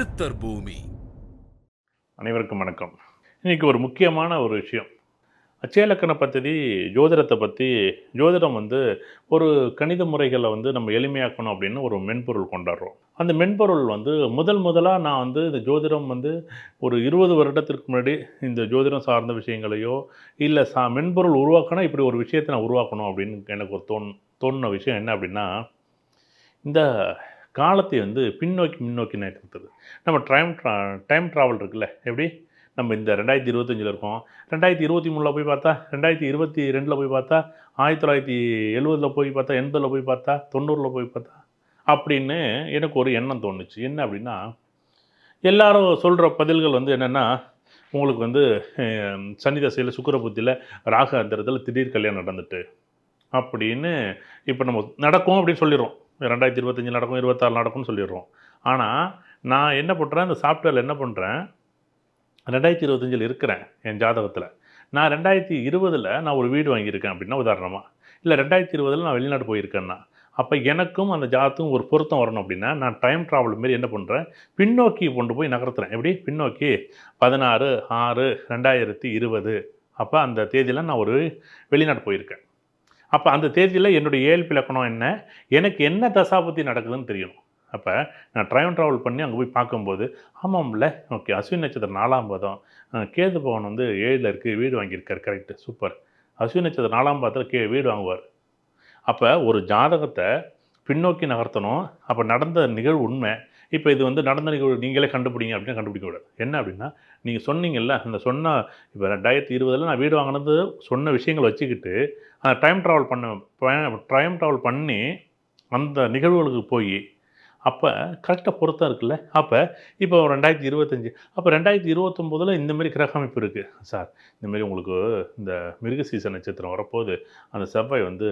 சித்தர் பூமி. அனைவருக்கும் வணக்கம். இன்னைக்கு ஒரு முக்கியமான ஒரு விஷயம். அச்சேலக்கண பദ്ധதி ஜோதிடத்தை பற்றி ஜோதிடம் வந்து ஒரு கணித முறைகளை வந்து நம்ம எளிமையாக்கணும் அப்படின்னு ஒரு மென்பொருள் கொண்டாடுறோம். அந்த மென்பொருள் வந்து முதல் முதலாக நான் வந்து இந்த ஜோதிடம் வந்து ஒரு இருபது வருடத்திற்கு முன்னாடி இந்த ஜோதிடம் சார்ந்த விஷயங்களையோ இல்லை சா மென்பொருள் உருவாக்கினா இப்படி ஒரு விஷயத்தை நான் உருவாக்கணும் அப்படின்னு எனக்கு ஒரு தோன் தோணுன விஷயம் என்ன அப்படின்னா இந்த காலத்தை வந்து பின்னோக்கி முன்னோக்கி நகர்த்துது. நம்ம டைம் ட்ரா டைம் ட்ராவல் இருக்குல்ல எப்படி? நம்ம இந்த ரெண்டாயிரத்தி இருபத்தஞ்சில் இருக்கோம். ரெண்டாயிரத்தி இருபத்தி மூணில் போய் பார்த்தா ரெண்டாயிரத்தி இருபத்தி ரெண்டில் போய் பார்த்தா ஆயிரத்தி தொள்ளாயிரத்தி எழுபதில் போய் பார்த்தா எண்பதில் போய் பார்த்தா தொண்ணூறில் போய் பார்த்தா அப்படின்னு எனக்கு ஒரு எண்ணம் தோணுச்சு. என்ன அப்படின்னா எல்லாரும் சொல்கிற பதில்கள் வந்து என்னென்னா உங்களுக்கு வந்து அஹ், சனி தசையில் புத்தியில் ராக அந்தரத்தில் திடீர் கல்யாணம் நடந்துட்டு அப்படின்னு இப்போ நம்ம நடக்கும் அப்படின்னு சொல்லிடுறோம். ரெண்டாயிரத்தி இருபத்தஞ்சி நடக்கும் இருபத்தாறு நடக்கும்னு சொல்லிடுறோம். ஆனால் நான் என்ன பண்ணுறேன் இந்த சாஃப்ட்வேரில் என்ன பண்ணுறேன் ரெண்டாயிரத்தி இருபத்தஞ்சில் இருக்கிறேன் என் ஜாதகத்தில். நான் ரெண்டாயிரத்தி இருபதில் நான் ஒரு வீடு வாங்கியிருக்கேன் அப்படின்னா உதாரணமாக இல்லை ரெண்டாயிரத்தி இருபதில் நான் வெளிநாடு போயிருக்கேன்னா. அப்போ எனக்கும் அந்த ஜாதத்துக்கும் ஒரு பொருத்தம் வரணும் அப்படின்னா நான் டைம் ட்ராவல் மாரி என்ன பண்ணுறேன் பின்னோக்கி கொண்டு போய் நகர்த்துறேன். எப்படி? பின்னோக்கி. பதினாறு ஆறு ரெண்டாயிரத்தி இருபது. அப்போ அந்த தேதியில் நான் ஒரு வெளிநாடு போயிருக்கேன். அப்போ அந்த தேதியில் என்னுடைய ஏழ்பி இலக்கணம் என்ன? எனக்கு என்ன தசாபத்தி நடக்குதுன்னு தெரியணும். அப்போ நான் ட்ரைவன் ட்ராவல் பண்ணி அங்கே போய் பார்க்கும்போது ஆமாம்ல ஓகே அஸ்வின் நட்சத்திரம் நாலாம் பாதம். கேது பவன் வந்து ஏழில் இருக்குது வீடு வாங்கியிருக்காரு கரெக்டு சூப்பர் அஸ்வின் நட்சத்திரம் நாலாம் பாதத்தில் கே வீடு வாங்குவார். அப்போ ஒரு ஜாதகத்தை பின்னோக்கி நகர்த்தணும். அப்போ நடந்த நிகழ்வு உண்மை. இப்போ இது வந்து நடந்த நிகழ்வு நீங்களே கண்டுபிடிங்க அப்படின்னு கண்டுபிடிக்க விட என்ன அப்படின்னா நீங்கள் சொன்னீங்கல்ல அந்த சொன்ன இப்போ ரெண்டாயிரத்தி இருபதில் நான் வீடு வாங்கினது சொன்ன விஷயங்கள் வச்சுக்கிட்டு அந்த டைம் ட்ராவல் பண்ண டைம் ட்ராவல் பண்ணி அந்த நிகழ்வுகளுக்கு போய் அப்போ கரெக்டாக பொருத்தம் இருக்குல்ல? அப்போ இப்போ ரெண்டாயிரத்தி இருபத்தஞ்சி அப்போ ரெண்டாயிரத்தி இருபத்தொம்போதில் இந்தமாரி கிரக அமைப்பு இருக்குது சார் இந்தமாரி உங்களுக்கு இந்த மிருக சீசன் நட்சத்திரம் வரப்போகுது. அந்த செவ்வாய் வந்து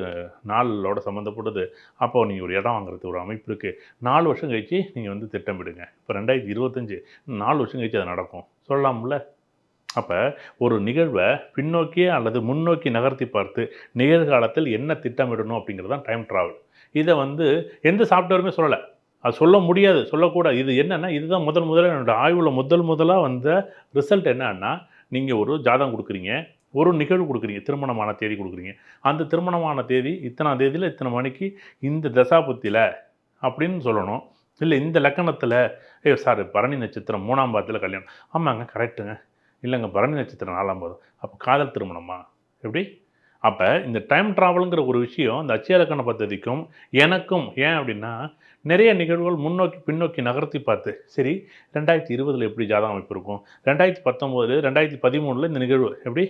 நாளோட சம்மந்தப்படுது அப்போ நீங்கள் ஒரு இடம் வாங்குறதுக்கு ஒரு அமைப்பு இருக்குது நாலு வருஷம் கழிச்சு நீங்கள் வந்து திட்டமிடுங்க இப்போ ரெண்டாயிரத்தி இருபத்தஞ்சி நாலு வருஷம் கழிச்சு அது நடக்கும். சொல்லலாம்ல? அப்போ ஒரு நிகழ்வை பின்னோக்கியே அல்லது முன்னோக்கி நகர்த்தி பார்த்து நிகழ்காலத்தில் என்ன திட்டமிடணும் அப்படிங்கிறது தான் டைம் ட்ராவல் இதை வந்து எந்த சாஃப்ட்வேருமே சொல்லலை. அது சொல்ல முடியாது சொல்லக்கூடாது. இது என்னென்னா இதுதான் முதல் முதல்ல என்னோடய ஆய்வில் முதல் முதலாக வந்த ரிசல்ட் என்னன்னா நீங்கள் ஒரு ஜாதகம் கொடுக்குறீங்க ஒரு நிகழ்வு கொடுக்குறீங்க திருமணமான தேதி கொடுக்குறீங்க. அந்த திருமணமான தேதி இத்தனாம் தேதியில் இத்தனை மணிக்கு இந்த தசாபுத்தியில் அப்படின்னு சொல்லணும். இல்லை இந்த லக்கணத்தில் ஏ சார் பரணி நட்சத்திரம் மூணாம் பாதத்தில் கல்யாணம். ஆமாங்க கரெக்டுங்க இல்லைங்க பரணி நட்சத்திரம் நாலாம் பாதம். அப்போ காதல் திருமணமா? எப்படி? அப்போ இந்த டைம் ட்ராவலுங்கிற ஒரு விஷயம் இந்த அச்சயலக்கண பദ്ധதிக்கும் எனக்கும் ஏன் அப்படின்னா நிறைய நிகழ்வுகள் முன்னோக்கி பின்னோக்கி நகர்த்தி பார்த்து சரி ரெண்டாயிரத்தி இருபதில் எப்படி ஜாதகம் அமைப்பு இருக்கும்? ரெண்டாயிரத்தி பத்தொம்போது ரெண்டாயிரத்தி பதிமூணில் இந்த நிகழ்வு எப்படி?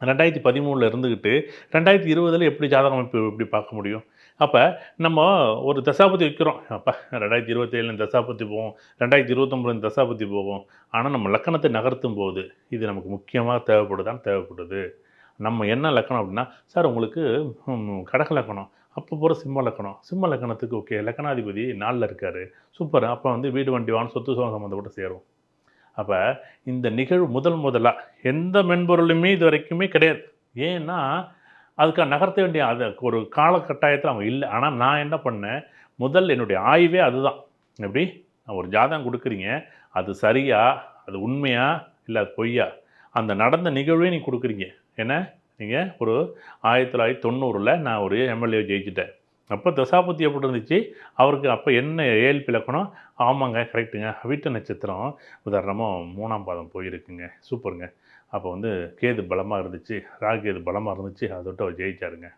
ரெண்டாயிரத்தி பதிமூணில் இருந்துக்கிட்டு ரெண்டாயிரத்தி இருபதில் எப்படி ஜாதகம் அமைப்பு எப்படி பார்க்க முடியும்? அப்போ நம்ம ஒரு தசாபதி வைக்கிறோம். அப்போ ரெண்டாயிரத்தி இருபத்தேழு தசாபதி போவோம் ரெண்டாயிரத்தி இருபத்தொம்பதுல தசாபதி போகும். ஆனால் நம்ம லக்கணத்தை நகர்த்தும் போது இது நமக்கு முக்கியமாக தேவைப்படுதான் தேவைப்படுது. நம்ம என்ன லக்கணம் அப்படின்னா சார் உங்களுக்கு கடக லக்கணம் அப்போ போகிற சிம்ம லக்கணம். சிம்ம லக்கணத்துக்கு ஓகே லக்கணாதிபதி நாளில் இருக்கார். சூப்பர். அப்போ வந்து வீடு வண்டி வாங்க சொத்து சுகம் சம்மந்தப்பட்ட சேரும். அப்போ இந்த நிகழ்வு முதல் முதலாக எந்த மென்பொருளுமே இது வரைக்குமே கிடையாது. ஏன்னா அதுக்காக நகர்த்த வேண்டிய அது ஒரு காலகட்டாயத்தில் அவங்க இல்லை. ஆனால் நான் என்ன பண்ணேன்? முதல் என்னுடைய ஆய்வே அதுதான். எப்படி? ஒரு ஜாதகம் கொடுக்குறீங்க. அது சரியா? அது உண்மையா? இல்லை அது பொய்யா? அந்த நடந்த நிகழ்வே நீ கொடுக்குறீங்க. என்ன? நீங்கள் ஒரு ஆயிரத்தி தொள்ளாயிரத்தி தொண்ணூறில் நான் ஒரு எம்எல்ஏ ஜெயிச்சிட்டேன். அப்போ தசாபதி எப்படி இருந்துச்சு? அவருக்கு அப்போ என்ன ஏழ்பி இலக்கணம் ஆமாங்க கரெக்டுங்க வீட்டு நட்சத்திரம் உதாரணமாக மூணாம் பாதம் போயிருக்குங்க. சூப்பருங்க அப்போ வந்து கேது பலமாக இருந்துச்சு. ராகேது பலமாக இருந்துச்சு. அதை விட்டு அவர் ஜெயிச்சாருங்க.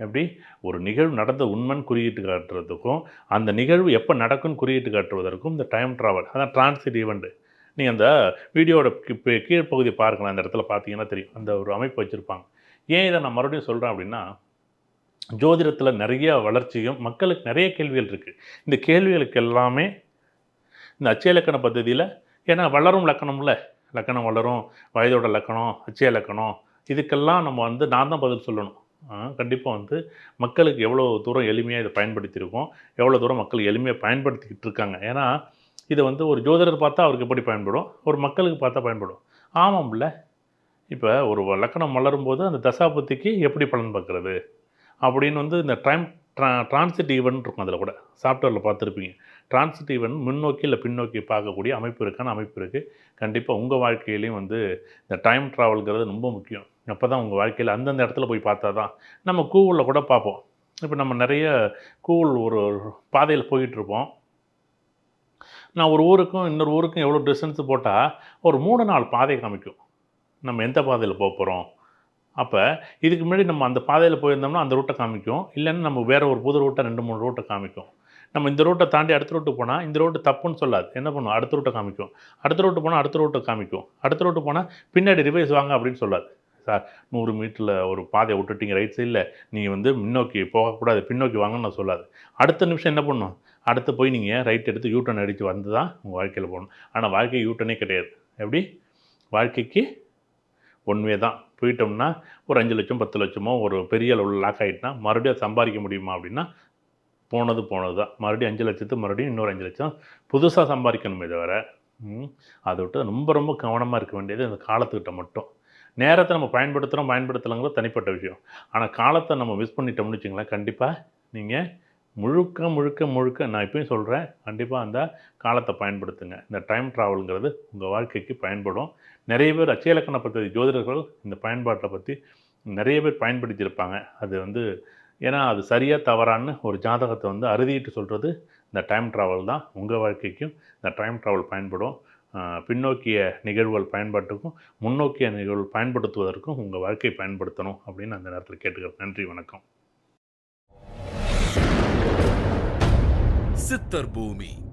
எப்படி? ஒரு நிகழ்வு நடந்த உண்மைன்னு குறியீட்டு காட்டுறதுக்கும் அந்த நிகழ்வு எப்போ நடக்கும்னு குறியீட்டு காட்டுவதற்கும் இந்த டைம் ட்ராவல் அதான் டிரான்சிட் ஈவெண்ட்டு நீங்கள் அந்த வீடியோட கீழ்ப்பகுதி பார்க்கலாம் அந்த இடத்துல பார்த்தீங்கன்னா தெரியும். அந்த ஒரு அமைப்பு வச்சுருப்பாங்க. ஏன் இதை நான் மறுபடியும் சொல்கிறேன் அப்படின்னா ஜோதிடத்தில் நிறைய வளர்ச்சியும் மக்களுக்கு நிறைய கேள்விகள் இருக்குது இந்த கேள்விகளுக்கு எல்லாமே இந்த அச்சய பദ്ധதியில் ஏன்னா வளரும் லக்கணம்ல. லக்கணம் வளரும் வயதோட லக்கணம் அச்சய லக்கணம் இதுக்கெல்லாம் நம்ம வந்து நான் தான் பதில் சொல்லணும். கண்டிப்பாக வந்து மக்களுக்கு எவ்வளோ தூரம் எளிமையாக இதை பயன்படுத்தியிருக்கோம் எவ்வளோ தூரம் மக்கள் எளிமையாக பயன்படுத்திக்கிட்டு இருக்காங்க. ஏன்னா இதை வந்து ஒரு ஜோதிடர் பார்த்தா அவருக்கு எப்படி பயன்படும்? ஒரு மக்களுக்கு பார்த்தா பயன்படும். ஆமாம்ல இப்போ ஒரு லக்கணம் மலரும் போது அந்த தசாபத்திக்கு எப்படி பலன் பார்க்குறது? அப்படின்னு வந்து இந்த டைம் ட்ரா டிரான்சிட் ஈவெண்ட் இருக்கும் அதில் கூட. சாஃப்ட்வேரில் பார்த்துருப்பீங்க. டிரான்சிட் ஈவெண்ட் முன்னோக்கி இல்லை பின்னோக்கி பார்க்கக்கூடிய அமைப்பு இருக்கான அமைப்பு இருக்குது கண்டிப்பாக உங்கள் வாழ்க்கையிலையும் வந்து இந்த டைம் ட்ராவல்ங்கிறது ரொம்ப முக்கியம். அப்போ தான் உங்கள் வாழ்க்கையில் அந்தந்த இடத்துல போய் பார்த்தா தான் நம்ம கூகுளில் கூட பார்ப்போம். இப்போ நம்ம நிறைய கூகுள் ஒரு பாதையில் போயிட்டுருப்போம் நான் ஒரு ஊருக்கும் இன்னொரு ஊருக்கும் எவ்வளோ டிஸ்டன்ஸ் போட்டால் ஒரு மூணு நாலு பாதை காமிக்கும். நம்ம எந்த பாதையில் போக போகிறோம் அப்போ இதுக்கு முன்னாடி நம்ம அந்த பாதையில் போயிருந்தோம்னா அந்த ரூட்டை காமிக்கும். இல்லைன்னா நம்ம வேறு ஒரு புது ரூட்டை ரெண்டு மூணு ரூட்டை காமிக்கும். நம்ம இந்த ரூட்டை தாண்டி அடுத்த ரூட்டு போனால் இந்த ரூட்டு தப்புன்னு சொல்லாது. என்ன பண்ணுவோம் அடுத்த ரூட்டை காமிக்கும். அடுத்த ரூட்டு போனால் அடுத்த ரூட்டை காமிக்கும். அடுத்த ரூட்டு போனால் பின்னாடி ரிவைஸ் வாங்க அப்படின்னு சொல்லாது. சார் நூறு மீட்டரில் ஒரு பாதையை விட்டுட்டீங்க ரைட் சைடில் நீங்கள் வந்து முன்னோக்கி போகக்கூடாது பின்னோக்கி வாங்கன்னு நான் சொல்லாது. அடுத்த நிமிஷம் என்ன பண்ணும்? அடுத்து போய் நீங்கள் ரைட் எடுத்து யூட்டன் அடித்து வந்து தான் உங்கள் வாழ்க்கையில் போகணும். ஆனால் வாழ்க்கை யூட்டனே கிடையாது. எப்படி? வாழ்க்கைக்கு ஒன்வே தான். போயிட்டோம்னா ஒரு அஞ்சு லட்சம் பத்து லட்சமோ ஒரு பெரிய அளவில் லாக் ஆகிட்டுனா மறுபடியும் அதை சம்பாதிக்க முடியுமா அப்படின்னா போனது போனது தான். மறுபடியும் அஞ்சு லட்சத்து மறுபடியும் இன்னொரு அஞ்சு லட்சம். புதுசாக சம்பாதிக்கணுமே தவிர ம், அதை விட்டு ரொம்ப ரொம்ப கவனமாக இருக்க வேண்டியது அந்த காலத்துக்கிட்ட மட்டும். நேரத்தை நம்ம பயன்படுத்துகிறோம் பயன்படுத்தலைங்கிறது தனிப்பட்ட விஷயம். ஆனால் காலத்தை நம்ம மிஸ் பண்ணிட்டோம்னு வச்சுங்களேன் கண்டிப்பாக நீங்கள் முழுக்க முழுக்க முழுக்க நான் இப்பயும் சொல்கிறேன் கண்டிப்பாக அந்த காலத்தை பயன்படுத்துங்க. இந்த டைம் ட்ராவலுங்கிறது உங்கள் வாழ்க்கைக்கு பயன்படும். நிறைய பேர் அச்சயலக்கண பற்றி ஜோதிடர்கள் இந்த பயன்பாட்டை பற்றி நிறைய பேர் பயன்படுத்தியிருப்பாங்க. அது வந்து ஏன்னா அது சரியாக தவறான்னு ஒரு ஜாதகத்தை வந்து அறுதிட்டு சொல்கிறது இந்த டைம் ட்ராவல் தான் உங்கள் வாழ்க்கைக்கும் இந்த டைம் ட்ராவல் பயன்படும். பின்னோக்கிய நிகழ்வுகள் பயன்பாட்டுக்கும் முன்னோக்கிய நிகழ்வுகள் பயன்படுத்துவதற்கும் உங்கள் வாழ்க்கை பயன்படுத்தணும் அப்படின்னு அந்த நேரத்தில் கேட்டுக்கிறேன். நன்றி வணக்கம். சித்தர் பூமி.